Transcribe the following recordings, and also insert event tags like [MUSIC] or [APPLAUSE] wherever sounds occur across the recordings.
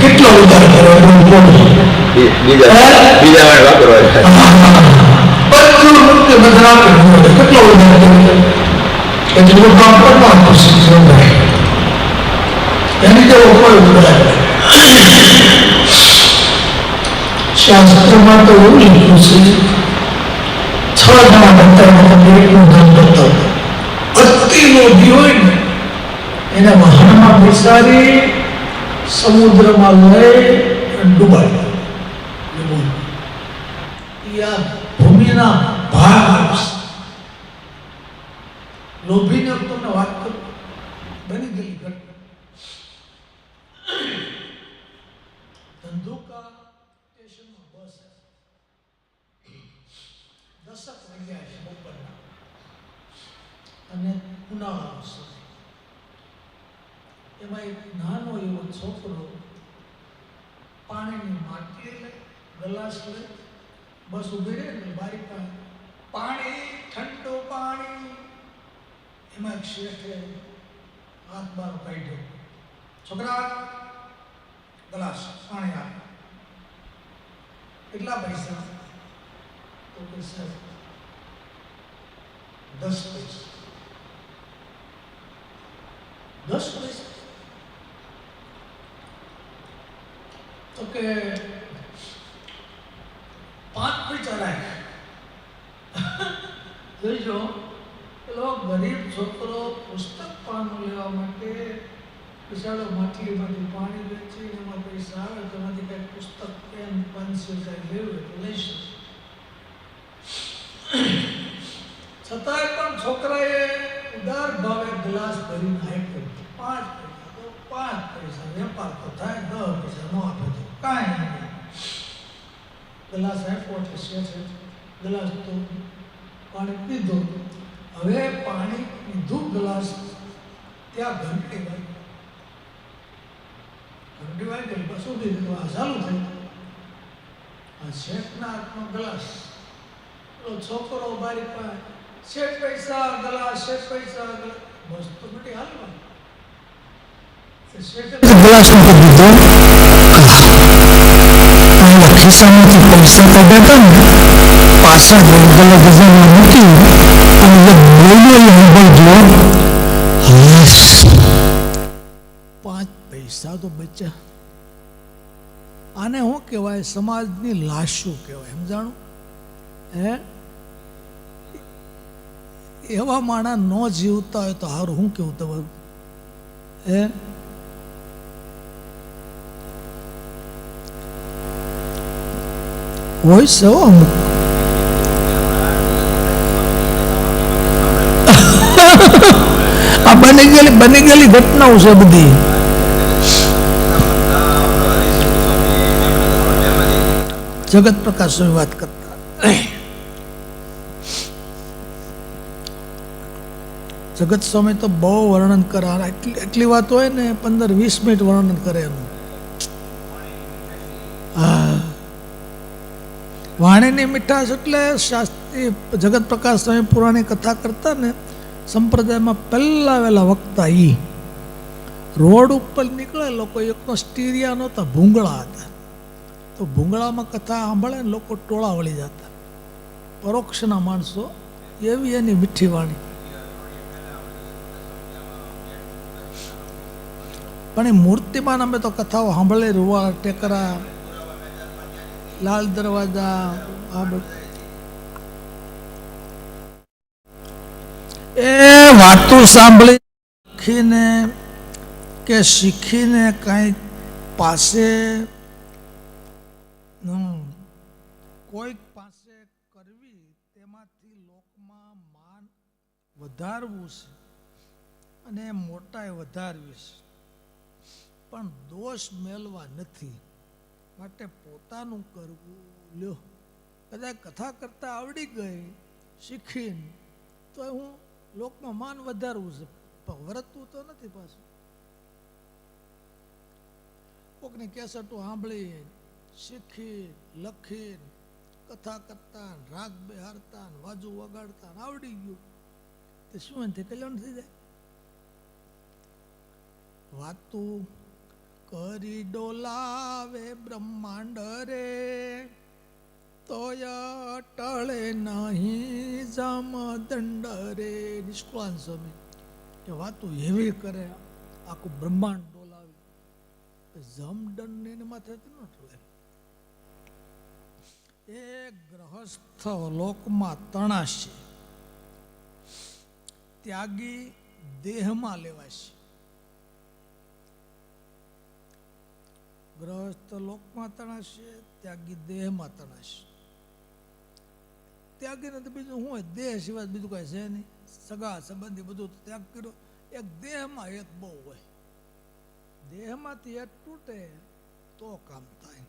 કેટલો ઉધાર કર્યો બોલ બોલો. બી- બીજા બીજા વાળે વાપરવા જાય. બધું મૂકી બધા કેટલો ઉધાર કર્યો એટલું કામ પણ એની જેવો કોઈ ઉધાર. શાસ્ત્રમાં તો એવું લખ્યું છે છ જણા તમે એકનું ધન બતાવો. અતિ લોભી હોય ને એને વાહનમાં બેસાડી સમુદ્રમાં લઈ ડૂબાડી ભૂમિના ભાગ લોભીને તમને વાત કરું. બની ગઈ ઘટના. ધંધુકા અને ઉનાળાનો એમાં એક નાનો એવો છોકરો પાણીની માટલી લે, ગ્લાસ લે, બસ ઊભી રહે ને બારી પાસે. પાણી, ઠંડુ પાણી. એમાં એક હાથ બાર કાઢ્યો. છોકરા, ગ્લાસ, પાણી આપ. કેટલા પૈસા? તો કે સર દસ પૈસા. દસ પૈસા? તો કે પાંચ પૈસા રાખ જોઈજો પેલો ગરીબ છોકરો પુસ્તક પાનું લેવા માટે બિચારો માટલીમાંથી પાણી વેચી એમાં પૈસા આવે તો એમાંથી કંઈક પુસ્તક પેન પેન્સિલ કંઈ લેવું તો લઈ શકે. છતાંય પણ છોકરાએ ઉદાર ભાવે ગ્લાસ ભરીને આપ્યો પાંચ પૈસા તો પાંચ પૈસા વેપાર તો થાય, દસ પૈસા ન આપે કાંઈ ગ્લાસ આપ્યો છે, શેઠે ગ્લાસ તો પાણી પીધો. હવે પાણી પીધું ગ્લાસ, ત્યાં ઘંટી વાગી. ઘંટી વાગી ગઈ બસ ઊભી દીધું આ ચાલુ થઈ આ શેઠના હાથમાં ગ્લાસ. પેલો છોકરો બારી પાસે, શેઠ પૈસા, ગ્લાસ, શેઠ પૈસા, ગ્લાસ. બસ તો બેટી હાલવા. ગ્લાસ મૂકી દીધો આના ખિસ્સામાંથી પૈસા કાઢ્યા હતા ને પાછા ગલગલા ગજામાં મૂકી અને જે બોલ્યો એ સાંભળજો પાંચ પૈસા તો બચ્યા આને શું કહેવાય સમાજની લાશો કહેવાય સમજાણું હે એવા માણા ન જીવતા હોય તો હારું શું કેવું તમારું હે હોય છે અમુક આ બની ગયેલી બની ગયેલી ઘટનાઓ છે બધી જગત પ્રકાશ વાત કરતા જગત સ્વામી તો બહુ વર્ણન કરે એટલી એટલી વાત હોય ને, પંદર, વીસ મિનિટ વર્ણન કરે એનું. વાણીની મીઠાશ એટલે શાસ્ત્રી જગત પ્રકાશ સ્વામી પુરાણી કથા કરતા ને સંપ્રદાયમાં પહેલા વહેલા વક્તા ઈ રોડ ઉપર નીકળે લોકો એકનો સ્ટીરિયા નહોતા, ભૂંગળા હતા. તો ભૂંગળામાં કથા સાંભળે ને લોકો ટોળા વળી જતા. પરોક્ષના માણસો એવી એની મીઠી વાણી. પણ એ મૂર્તિમાન અમે તો કથાઓ સાંભળે રૂવા ટેકરા લાલ દરવાજા આ બધું. એ વાતો સાંભળી શીખીને કે શીખીને કાંઈક પાસે કોઈક પાસે કરવી તેમાંથી લોકમાં માન વધારવું છે અને મોટાએ વધારવી છે. પણ દોષ મેળવા નથી. માટે પોતાનું કરવું, લ્યો. કદાચ કથા કરતા આવડી ગઈ, શીખીને. તો હું લોકમાં માન વધારવું છે. પણ તો નથી પાછું. કોકની કેસેટો સાંભળી શીખી લખી કથા કરતા, રાગ બિહારતા, વાજુ વગાડતા, આવડી ગયું. તે શું એનાથી કલ્યાણ થઈ જાય? વાતું કરી ડોલાવે બ્રહ્માંડ રે. તોય ટળે નહીં જમ દંડ રે. નિષ્કુળાન સ્વામી, એ વાતો એવી કરે, આખું બ્રહ્માંડ ડોલાવે. જમ દંડ એની માથે ન ટળે. એ ગ્રહસ્થ લોકમાં તણાશે, ત્યાગી દેહમાં લેવાશે. ગ્રહસ્થ લોકમાં તણાશે, ત્યાગી દેહમાં તણાશે. ત્યાગીને તો બીજું શું હોય? દેહ સિવાય બીજું કાંઈ છે નહીં. સગા, સંબંધી બધું ત્યાગ કર્યો. એક દેહમાં એક બહુ હોય. દેહમાંથી એક તૂટે તો કામ થાય.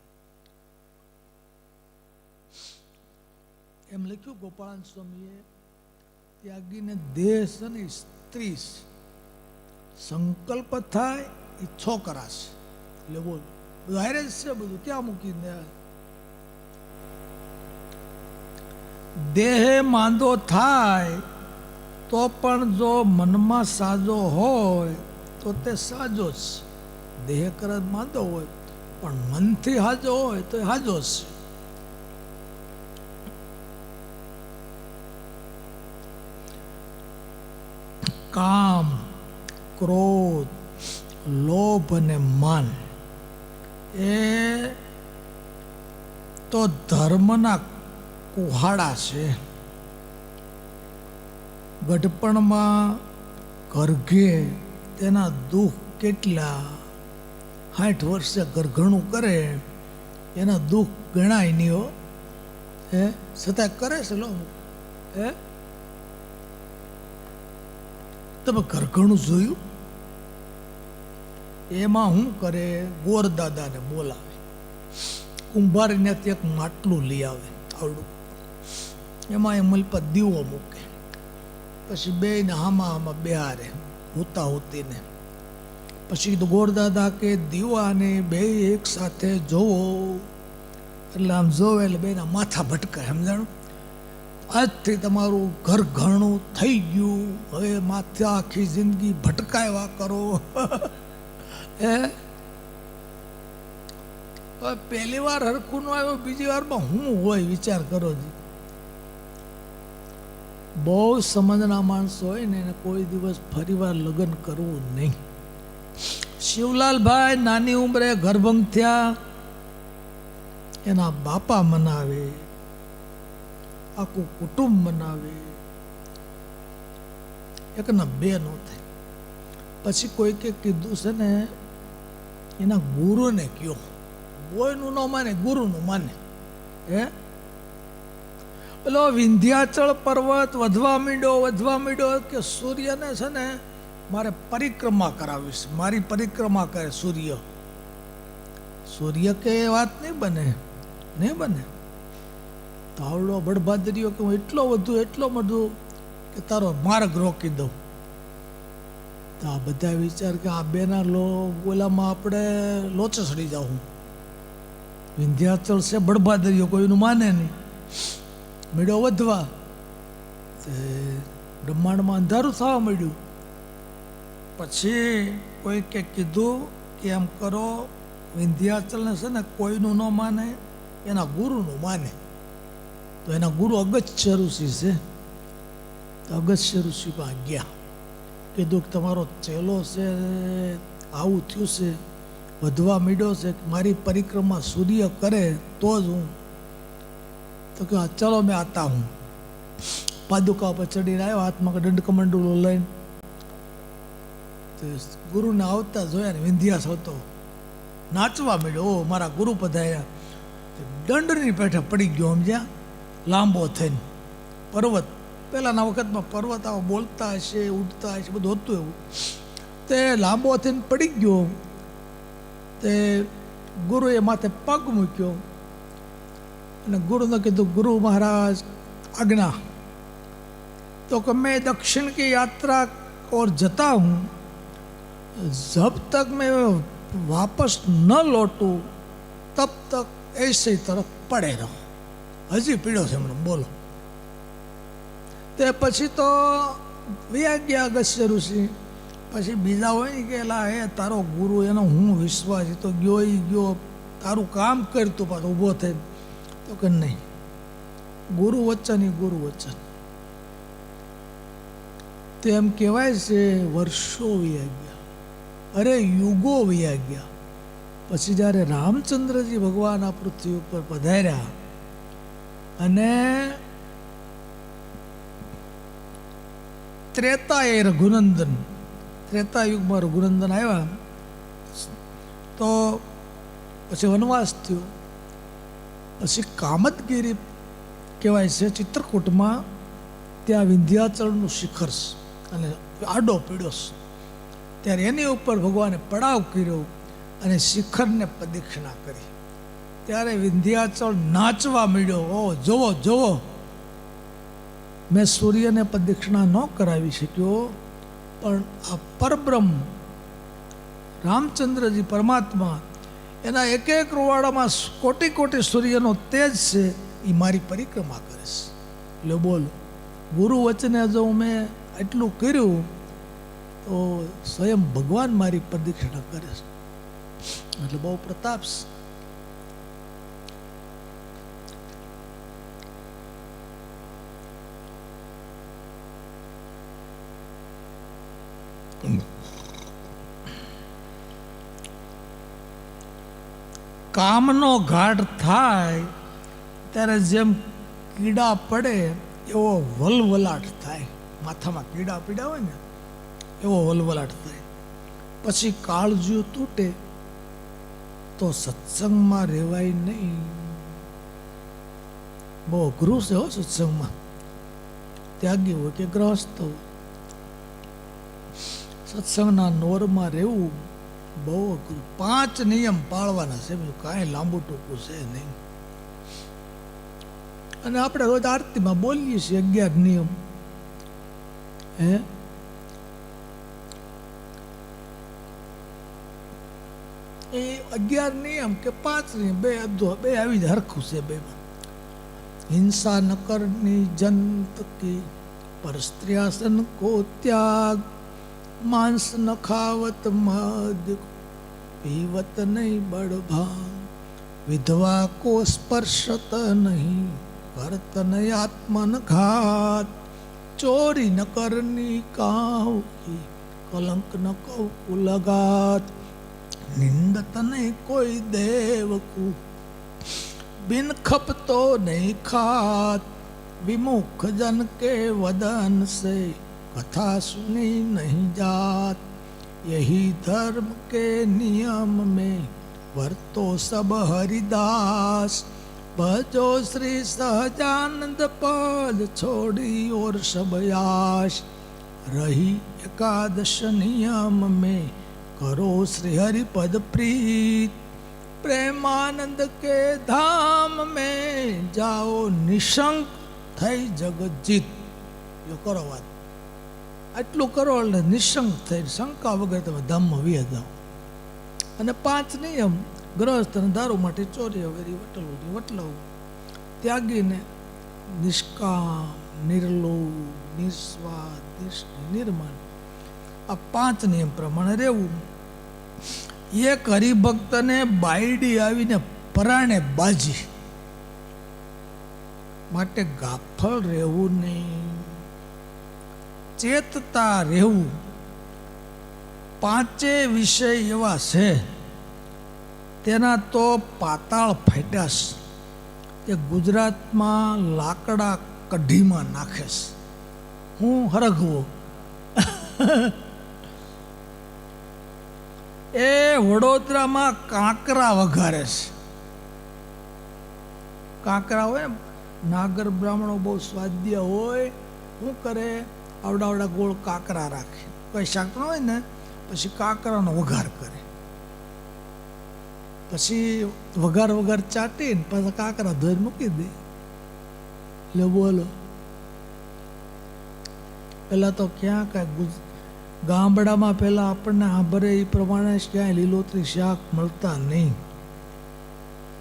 એમ લખ્યું ગોપાળાન સ્વામીએ, ત્યાગીને દેહ છે સ્ત્રી સંકલ્પ થાય એ છોકરા છે. એટલે બોલ. બધું હારે જ છે બધું ક્યાં મૂકીને દેહે માંદો થાય તો પણ જો મનમાં સાજો હોય તો તે સાજો જ દેહ કરત માંદો હોય પણ મનથી હાજો હોય તો એ હાજો જ છે કામ ક્રોધ લોભ અને માન એ તો ધર્મના કુહાડા છે. ગઢપણમાં ઘરઘે તેના દુઃખ કેટલા સાઠ વર્ષે ઘરઘણું કરે, એના દુઃખ ગણાય નહીં હો. હે? છતાં કરે છે લો. હે? તમે ઘરઘણું જોયું? એમાં શું કરે? ગોરદાદાને બોલાવે. કુંભારીને એક માટલું લઈ આવે, આવડું. એમાં એ મલપત દીવો મૂકે. પછી બે ને હામા હામાં બેહારે, હોતા હોતીને. પછી કીધું, ગોરદાદા કે દીવાને બે એક સાથે જોવો. એટલે આમ જોવે એટલે બેના માથા ભટકાય, સમજાણું? આજથી તમારું ઘર ઘરણું થઈ ગયું. હવે માથે આખી જિંદગી ભટકાયવા કરો. [LAUGHS] હે? પહેલી વાર હરખું નો આવ્યો, બીજી વારમાં હું હોય વિચાર કરો જી. બહુ સમજના માણસ હોય ને એને કોઈ દિવસ ફરીવાર લગ્ન કરવું નહીં. શિવલાલભાઈ નાની ઉંમરે ગર્ભંગ થયા. એના બાપા મનાવે. આખું કુટુંબ મનાવે. એકના બે નો થાય. પછી કોઈકે કીધું છે ને એના ગુરુને કયો. બોયનું ન માને, ગુરુનું માને. હે? પેલો વિંધ્યાચળ પર્વત વધવા મીડો વધવા મીડો કે સૂર્યને છે ને, મારે પરિક્રમા કરાવીશ મારી પરિક્રમા કરે સૂર્ય. સૂર્ય કે એ વાત નહીં બને નહીં બને. તો આવડો બળભાદરીઓ કે હું એટલો વધુ એટલો બધું કે તારો માર્ગ રોકી દઉં. તો આ બધા વિચાર કે આ બેના લો, ઓલામાં આપણે લોચે સડી જાઉં વિંધ્યાચલ છે બળભાદરીઓ કોઈનું માને નહીં. મેળો વધવા. તે બ્રહ્માંડમાં અંધારું થવા મળ્યું પછી કોઈ કે કીધું કે એમ કરો વિંધ્યાચલને છે ને કોઈનું ન માને, એના ગુરુનું માને. તો એના ગુરુ અગત્ય ઋષિ છે. તો અગત્ય ઋષિ પણ ગયા. કીધું કે તમારો ચેલો છે, આવું થયું છે, વધવા મીડ્યો છે, મારી પરિક્રમા સૂર્ય કરે તો જ હું. તો કે ચલો મેં આતા હું. પાદુકા પર ચડીને આવ્યો, હાથમાં દંડ કમંડુલો લઈને. ગુરુને આવતા જોયા ને વિંધ્યાસ હતો. નાચવા મળ્યો ઓ મારા ગુરુ પધાર્યા. દંડની પેઠે પડી ગયો, સમજ્યા? લાંબો થઈને. પર્વત પહેલાંના વખતમાં પર્વત આવો બોલતા હશે ઉડતા હશે બધું હતું એવું તે લાંબો થઈને પડી ગયો તે ગુરુએ માથે પગ મૂક્યો અને ગુરુને કીધું ગુરુ મહારાજ આજ્ઞા तो कि मैं दक्षिण की यात्रा और जता हूँ जब तक मैं वापस न लौटूँ तब तक ऐसे तरफ़ पड़े रहो हजी पीड़ो से बोलो તે પછી તો વ્યા ગયા અગસ્ય ઋષિ. પછી બીજા હોય ને કે એલા હે, તારો ગુરુ, એનો હું વિશ્વાસ તો ગયો એ ગયો. તારું કામ કરતું પાછો, ઊભો થઈને. તો કે નહીં. ગુરુ વચન એ ગુરુ વચન. તેમ કહેવાય છે, વર્ષો વ્યા ગયા અરે, યુગો વ્યા ગયા પછી જ્યારે રામચંદ્રજી ભગવાન આ પૃથ્વી ઉપર પધાર્યા અને ત્રેતા એ રઘુનંદન, ત્રેતા યુગમાં રઘુનંદન આવ્યા. તો પછી વનવાસ થયો. પછી કામતગીરી કહેવાય છે, ચિત્રકૂટમાં ત્યાં વિંધ્યાચળનું શિખર અને આડો પીડ્યો ત્યારે એની ઉપર ભગવાને પડાવ કર્યો અને શિખરને પ્રદક્ષિણા કરી. ત્યારે વિંધ્યાચળ નાચવા મળ્યો ઓ જોવો જોવો. મેં સૂર્યને પ્રદક્ષિણા ન કરાવી શક્યો, પણ આ પરબ્રહ્મ રામચંદ્રજી પરમાત્મા એના એક એક રોવાડામાં કોટી કોટી સૂર્યનો તેજ છે એ મારી પરિક્રમા કરે છે. એટલે બોલ, ગુરુ વચને જો મેં એટલું કર્યું, તો સ્વયં ભગવાન મારી પ્રદક્ષિણા કરે છે. એટલે બહુ પ્રતાપ છે. કામનો ઘાટ થાય, ત્યારે જેમ કીડા પડે, એવો વલવલાટ થાય. માથામાં કીડા પીડા હોય ને, એવો વલવલાટ થાય. પછી કાળજું તૂટે, તો સત્સંગમાં રહેવાય નહીં. બહુ અઘરું છે હો સત્સંગમાં. ત્યાગી હોય કે ગ્રહસ્થ હોય. સત્સંગના નોરમાં રહેવું બહુ પાંચ નિયમ પાળવાના છે. કાંઈ લાંબુ ટૂંકું છે નહીં. અને આપણે રોજ આરતીમાં બોલીએ છીએ અગિયાર નિયમ. હે? એ અગિયાર નિયમ કે પાંચ નિયમ, બે અબ્દો બે આવી જ હરખું છે બેમાં. હિંસા ન કરની જંત કી, પર સ્ત્રીયાસન કો ત્યાગ. માંસ ન ખાવત મદ, પીવત નહીં બળભાન વિધવા કો સ્પર્શત નહીં, કરત નહીં આત્મન ઘાત. ચોરી ન કરની કાવ કલંક ન કૌ લગાત નિંદત નહીં કોઈ દેવકુ, બિન ખપતો નહીં ખાત. વિમુખ જન કે વદન સે कथा सुनी नहीं जात यही धर्म के नियम में वर्तो सब हरिदास भजो श्री सहजानंद पद छोड़ी और सब याश रही एकादश नियम में करो श्री हरि पद प्रीत प्रेमानंद के धाम में जाओ निशंक થઈ જગજીત જો કરો વાત આટલું કરો એટલે નિસંગ થઈ, શંકા વગર તમે ધામમાં વી જાઓ. અને પાંચ નિયમ ગ્રહસ્થ અને દારૂ માટે ચોરી વગેરી વટલવું વટલાવું ત્યાગીને નિષ્કામ નિર્લોભ નિસ્વાદ નિર્માણ. આ પાંચ નિયમ પ્રમાણે રહેવું. એક હરિભક્તને બાયડી આવીને પરાણે બાજી. માટે ગાફળ રહેવું નહીં. ચેતતા રહેવું પાંચે વિષય એવા છે, તેના તો પાતાળ ફેટાશ કે ગુજરાતમાં લાકડા કઢીમાં નાખેશ હું હરગવો [LAUGHS] એ વડોદરામાં કાંકરા વઘારે છે. કાંકરા હોય નાગર બ્રાહ્મણો બહુ સ્વાદ્ય હોય. શું કરે? આવડા આવડા ગોળ કાંકરા રાખે. કોઈ શાક ન હોય ને, પછી કાંકરાનો વઘાર કરે. પછી વઘાર વઘાર ચાટીને પાછા કાંકરા ધોઈને મૂકી દે. એટલે બોલો. પેલા તો ક્યાં કાંઈ ગામડામાં પહેલાં આપણને સાંભળે એ પ્રમાણે ક્યાંય લીલોતરી શાક મળતા નહીં.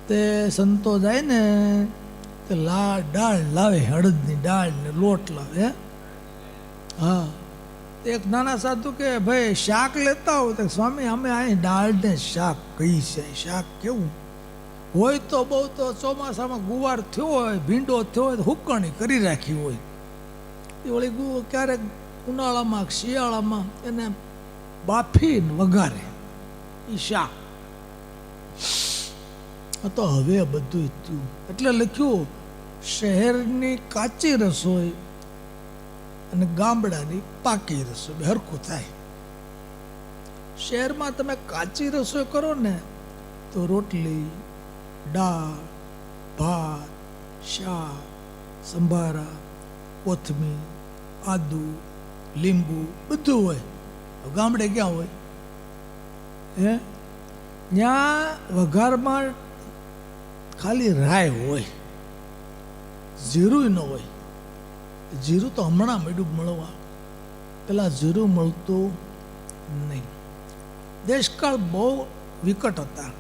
તે સંતો જાય ને, તે લા, દાળ લાવે, હળદની દાળ ને લોટ લાવે હે? એક નાના સાધુ કે ભાઈ, શાક લેતા હો. તો સ્વામી, અમે અહીં ડાળને શાક કઈ છે. શાક કેવું? હોય તો બહુ તો ચોમાસામાં ગુવાર થયો હોય, ભીંડો થયો હોય, તો હુકણી કરી રાખી હોય. એ વળી ગુ, ક્યારેક ઉનાળામાં શિયાળામાં એને બાફીને વઘારે. એ શાક. તો હવે બધું થયું. એટલે લખ્યું, શહેરની કાચી રસોઈ અને ગામડાની પાકી રસોઈ હરખું થાય. શહેરમાં તમે કાચી રસોઈ કરો ને, તો રોટલી, દાળ, ભાત, શાક, સંભારા, કોથમીર, આદુ, લીંબુ બધું હોય. ગામડે ક્યાં હોય? હે? ત્યાં વઘારમાં ખાલી રાય હોય. જીરું ન હોય. જીરું તો હમણાં મળ્યું મળવા. પેલા જીરું મળતું નહીં. દેશકાળ બહુ વિકટ હતા.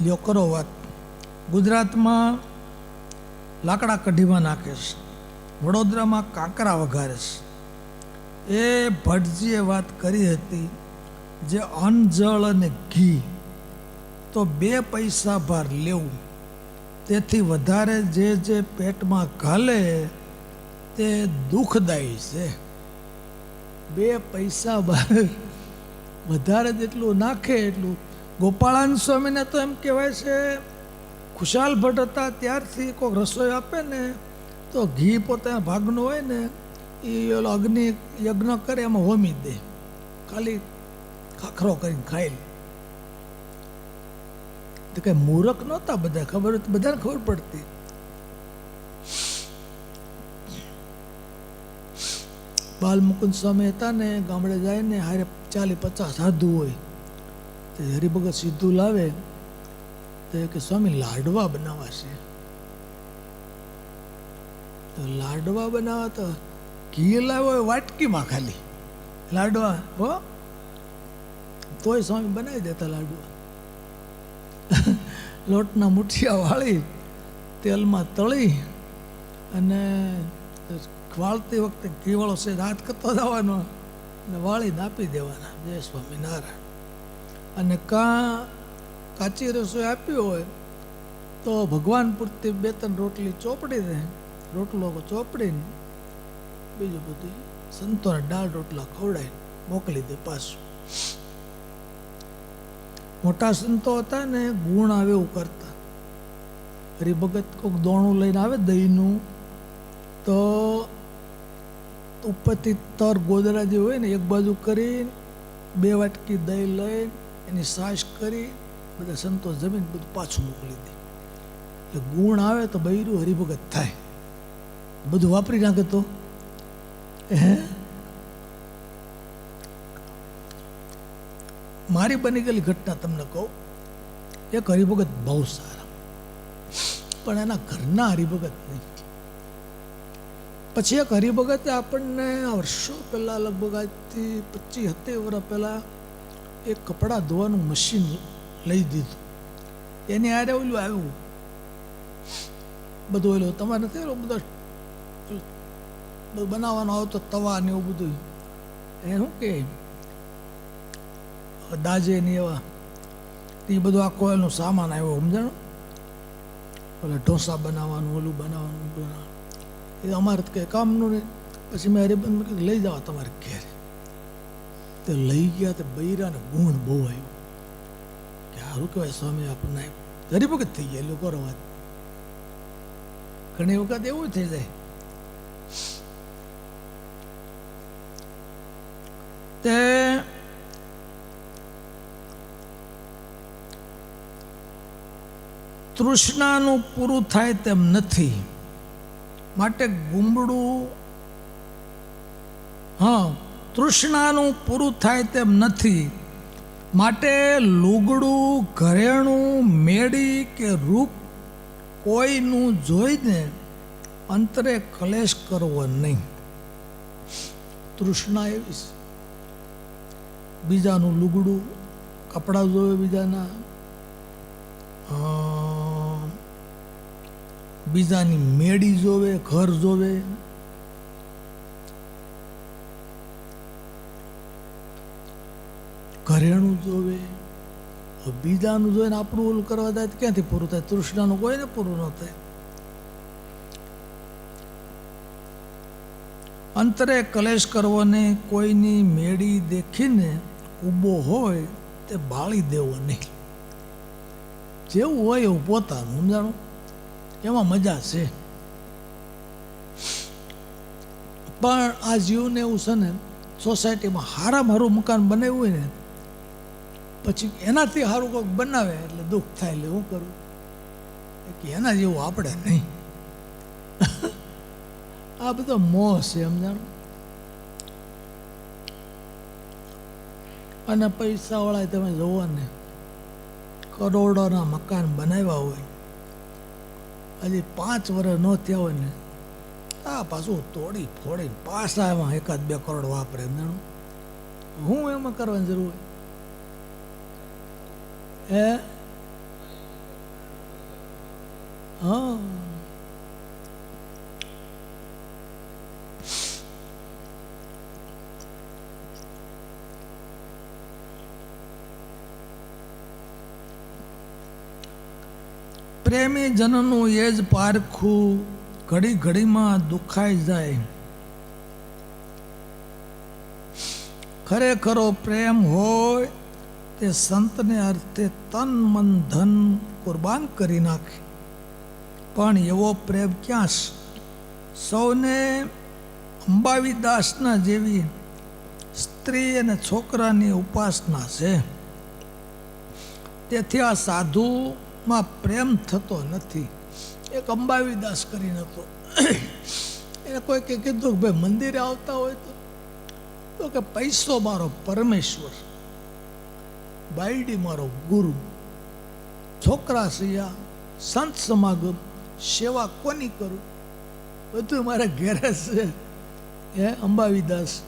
લ્યો, કરો વાત. ગુજરાતમાં લાકડા કઢીમાં નાખે વડોદરામાં કાંકરા વઘારે છે. એ ભટજીએ વાત કરી હતી જે અન્ન અને ઘી તો બે પૈસા ભાર લેવું. તેથી વધારે જે જે પેટમાં ઘાલે તે દુઃખદાયી છે. બે પૈસા ભાર વધારે જેટલું નાખે એટલું. ગોપાળાન સ્વામીને તો એમ કહેવાય છે, ખુશાલ ભટ્ટ હતા, ત્યારથી કોઈક રસોઈ આપે ને, તો ઘી પોતાના ભાગનું હોય ને એ ઓલો અગ્નિ યજ્ઞ કરે, એમાં હોમી દે. ખાલી ખાખરો કરીને ખાઈ લે. તો કઈ મૂરખ નહોતા બધા, ખબર બધાને ખબર પડતી. બાલ મુકુંદ સ્વામી હતા ને, ગામડે જાય ને હારે ચાલી પચાસ સાધુ હોય. તો હરિભગત સીધું લાવે, તો કે, સ્વામી, લાડવા બનાવવા છે. તો લાડવા બનાવવા તો ઘી લાવ્યો હોય વાટકીમાં ખાલી. લાડવા, હો? તોય સ્વામી બનાવી દેતા લાડવા. લોટના મુઠિયા વાળી, તેલમાં તળી અને વાળતી વખતે ઘીવાળો છે હાથ કરતો જવાનો અને વાળીને આપી દેવાના. જય સ્વામિનારાયણ. અને કાં, કાચી રસોઈ આપી હોય તો ભગવાન પૂરતી બે ત્રણ રોટલી ચોપડી દે. રોટલો ચોપડીને બીજું બધું સંતોને દાળ રોટલા ખવડાવીને મોકલી દે પાછું. મોટા સંતો હતા ને ગુણ આવે એવું કરતા. હરિભગત કોઈક દોણું લઈને આવે દહીંનું, તો ઉપરથી તર ગોદરા જે હોય ને એક બાજુ કરીને બે વાટકી દહીં લઈને એની સાસ કરી, બધા સંતો જમીન બધું પાછું મોકલી દે. એટલે ગુણ આવે તો બૈરું હરિભગત થાય. બધું વાપરી નાખે તો. હે? મારી બની ગયેલી ઘટના તમને કહું, એક હરિભગત બહુ સારા. પણ એના ઘરના હરિભગત નહીં પછી એક હરિભગતે આપણને વર્ષો પહેલાં, લગભગ આજથી પચીસ હતે વર્ષ પહેલાં એક કપડાં ધોવાનું મશીન લઈ દીધું. એની આરે ઓલું આવ્યું. બધું ઓલું, તમારે નથી ઓલું બધો બનાવવાનું આવતો તવા ને એવું બધું એ શું કે દાજે ને એવા. એ બધું આખો એનો સામાન આવ્યો, સમજાણો? ઓલા ઢોસા બનાવવાનું, ઓલું બનાવવાનું બનાવવાનું. એ અમારે કંઈ કામનું નહીં પછી મેં હરિબંધ કીધું, લઈ જાઓ તમારે ઘેર. તે લઈ ગયા તે બૈરાને ગુણ બહુ આવ્યું. કે સારું કહેવાય સ્વામી આપણને હરિભગત થઈ ગયા લોકો રવા ઘણી વખત એવું થઈ જાય. તે તૃષ્ણાનું પૂરું થાય તેમ નથી. માટે ગુમડું હા તૃષ્ણાનું પૂરું થાય તેમ નથી. માટે લુગડું ઘરેણું મેળી કે રૂપ કોઈનું જોઈને અંતરે કલેશ કરવો નહીં. તૃષ્ણા એવી બીજાનું લુગડું કપડાં જોવે બીજાના. અ, બીજાની મેડી જોવે, ઘર જોવે. ઘરેણું જોવે. બીજાનું જોઈને આપણું ઓલું કરવા જાય ક્યાંથી પૂરું થાય? તૃષ્ણાનું કોઈને પૂરું ન થાય. અંતરે કલેશ કરવો ને કોઈની મેળી દેખીને ઊભો હોય તે બાળી દેવો નહીં. જેવું હોય એવું પોતાનું, સમજાણું? એમાં મજા છે. પણ આ જીવને એવું છે ને, સોસાયટીમાં હારામાં હારું મકાન બનાવ્યું હોય ને, પછી એનાથી સારું કોઈક બનાવે એટલે દુઃખ થાય એટલે હું કરું? કે એના જેવું આપણે નહીં. [LAUGHS] આ બધો મોહ છે સમજાણું? અને પૈસાવાળા તમે જોવો ને, કરોડોના મકાન બનાવ્યા હોય હજી પાંચ વર્ષ ન થયા હોય ને, આ પાછું તોડી ફોડી પાછા એમાં એકાદ બે કરોડ વાપરે સમજાણું હું એમાં કરવાની જરૂર હોય? હે? હા. પ્રેમી જનનું એ જ પારખું ઘડી ઘડીમાં દુખાઈ જાય. ખરેખરો પ્રેમ હોય તે સંતને અર્થે તન, મન, ધન કુરબાન કરી નાખે. પણ એવો પ્રેમ ક્યાં સૌને અંબાવી દાસના જેવી સ્ત્રી અને છોકરાની ઉપાસના છે. તેથી આ સાધુમાં પ્રેમ થતો નથી. એક અંબાવી દાસ કરીને હતો એને કોઈ કીધું કે ભાઈ મંદિરે આવતા હોય તો તો કે પૈસો મારો પરમેશ્વર, બાયડી મારો ગુરુ, છોકરા સિયા, સંત સમાગમ, સેવા કોની કરું? બધું મારા ઘેરે છે. એ અંબાવીદાસ?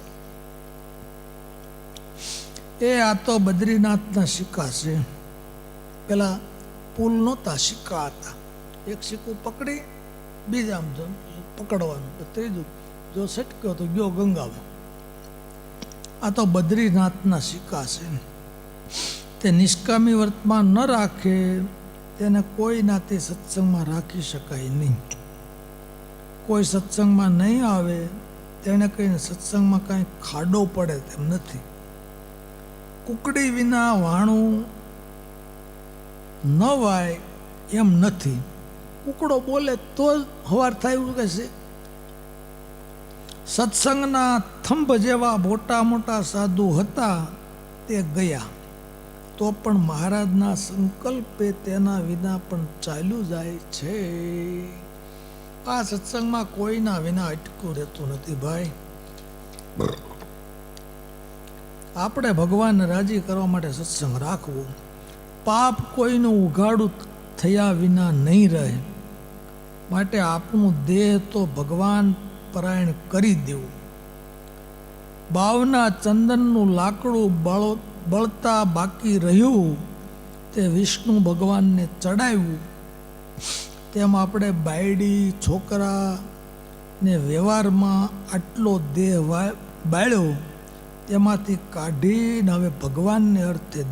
એ આ તો બદ્રીનાથના સિક્કા છે. પેલા પુલ નહોતા સિક્કા હતા. એક સિક્કો પકડી, બીજા પકડવાનું. ત્રીજું, જો સટક્યો તો ગયો ગંગામાં. આ તો બદ્રીનાથના સિક્કા છે તે નિષ્કામી વર્તમાન ન રાખે, તેને કોઈ નાતે સત્સંગમાં રાખી શકાય નહીં. કોઈ સત્સંગમાં નહીં આવે, તેણે કહીને સત્સંગમાં કાંઈ ખાડો પડે તેમ નથી. કુકડી વિના વાણું ન વાય એમ નથી. ઉકડો બોલે તો જ હવાર થાય કે છે. સત્સંગના થંભ જેવા મોટા મોટા સાધુ હતા તે ગયા. તો પણ મહારાજના સંકલ્પે તેના વિના પણ ચાલ્યું જાય છે. આ સત્સંગમાં કોઈના વિના અટકું રહેતું નથી ભાઈ. આપણે ભગવાનને રાજી કરવા માટે સત્સંગ રાખવું. પાપ કોઈનું ઉઘાડું થયા વિના નહીં રહે. માટે આપણું દેહ તો ભગવાન પરાયણ કરી દેવું. બાવના ચંદનનું લાકડું બળ, બળતા બાકી રહ્યું, તે વિષ્ણુ ભગવાનને ચડાવ્યું. તેમ આપણે બાયડી, છોકરા ને વ્યવહારમાં આટલો દેહ બાળ્યો, તેમાંથી કાઢીને હવે ભગવાનને અર્થે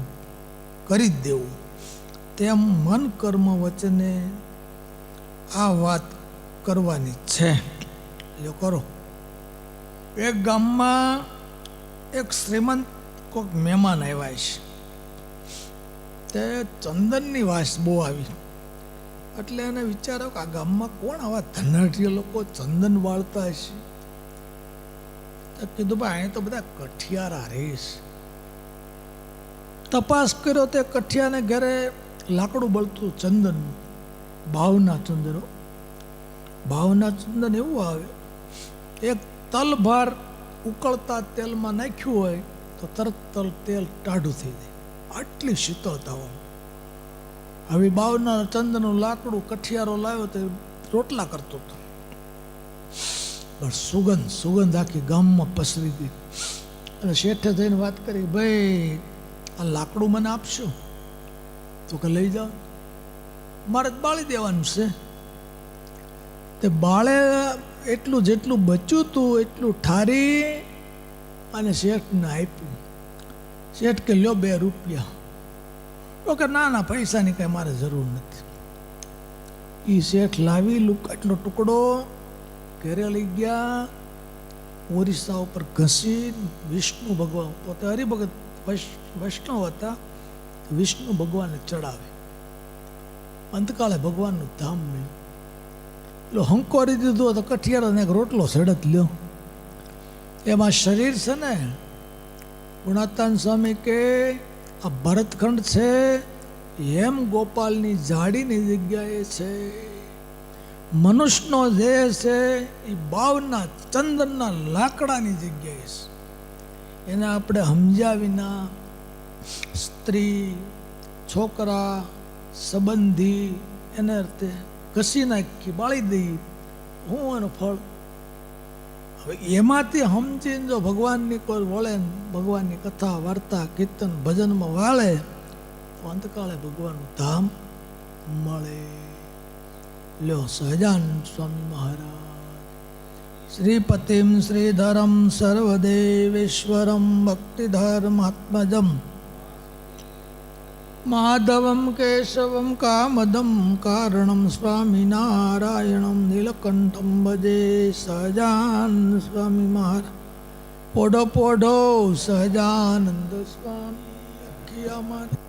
કરી જ દેવું. તેમ મન કર્મ વચને આ વાત કરવાની છે. એટલે કરો. એક ગામમાં એક શ્રીમંત કોઈક મહેમાન આવ્યા છે. તે ચંદનની વાસ બહુ આવી. એટલે એને વિચારો કે આ ગામમાં કોણ આવા ધનાઢ્ય લોકો ચંદન વાળતા હશે? કીધું, ભાઈ, અહીં તો બધા કઠિયારા રહીશ તપાસ કર્યો તે કઠિયાને ઘરે લાકડું બળતું ચંદન, ભાવના ચંદનો ભાવના ચંદન એવું આવે, એક તલભાર ઉકળતા તેલમાં નાખ્યું હોય તો તરત તલ તેલ ટાઢું થઈ જાય. આટલી શીતળતા હોય હવે બાવના ચંદનનું લાકડું કઠિયારો લાવ્યો તે રોટલા કરતો હતો. પણ સુગંધ સુગંધ આખી ગામમાં પસરી ગઈ. અને શેઠે થઈને વાત કરી, ભાઈ આ લાકડું મને આપશો? તો કે લઈ જાઓ. મારે બાળી દેવાનું છે. તે બાળે એટલું જેટલું બચ્યું હતું એટલું ઠારી અને શેઠને આપ્યું. શેઠ કે, લ્યો બે રૂપિયા. તો કે, ના ના, પૈસાની કંઈ મારે જરૂર નથી. એ શેઠ લાવી એટલો ટુકડો, ઘેરે લઈ ગયા, ઓરિસ્સા ઉપર ઘસી વિષ્ણુ ભગવાન પોતે હરિભગત વૈશ- વૈષ્ણવ હતા, વિષ્ણુ ભગવાનને ચડાવે. અંતકાળે ભગવાનનું ધામ મળ્યું. એટલે હંકોરી દીધું તો કઠિયાર અને એક રોટલો સડત લ્યો. એમાં શરીર છે ને, ગુણાતાન સ્વામી કે, આ ભરતખંડ છે હેમ ગોપાલની જાડીની જગ્યાએ છે. મનુષ્યનો દેહ છે, એ બાવના ચંદનના લાકડાની જગ્યાએ છે. એને આપણે સમજ્યા વિના સ્ત્રી, છોકરા, સંબંધી, એને અર્થે ઘસી નાખી, બાળી દઈ. હું એનું ફળ? હવે એમાંથી સમજીને જો ભગવાનની કોઈ વળે ને ભગવાનની કથા, વાર્તા, કીર્તન, ભજનમાં વાળે, તો અંતકાળે ભગવાનનું ધામ મળે. લ્યો સહજાન સ્વામી મહારાજ. શ્રીપતિમ શ્રીધરમ સર્વદેવેશ્વરમ ભક્તિધર્માત્મજમ માધવમ કેશવમ કામદમ કારણમ સ્વામિનારાયણમ નીલકંઠમ ભજે સહજાન સ્વામી મહારાજ પોઢો પોઢો સહજાનંદ સ્વામી અખિયા મારે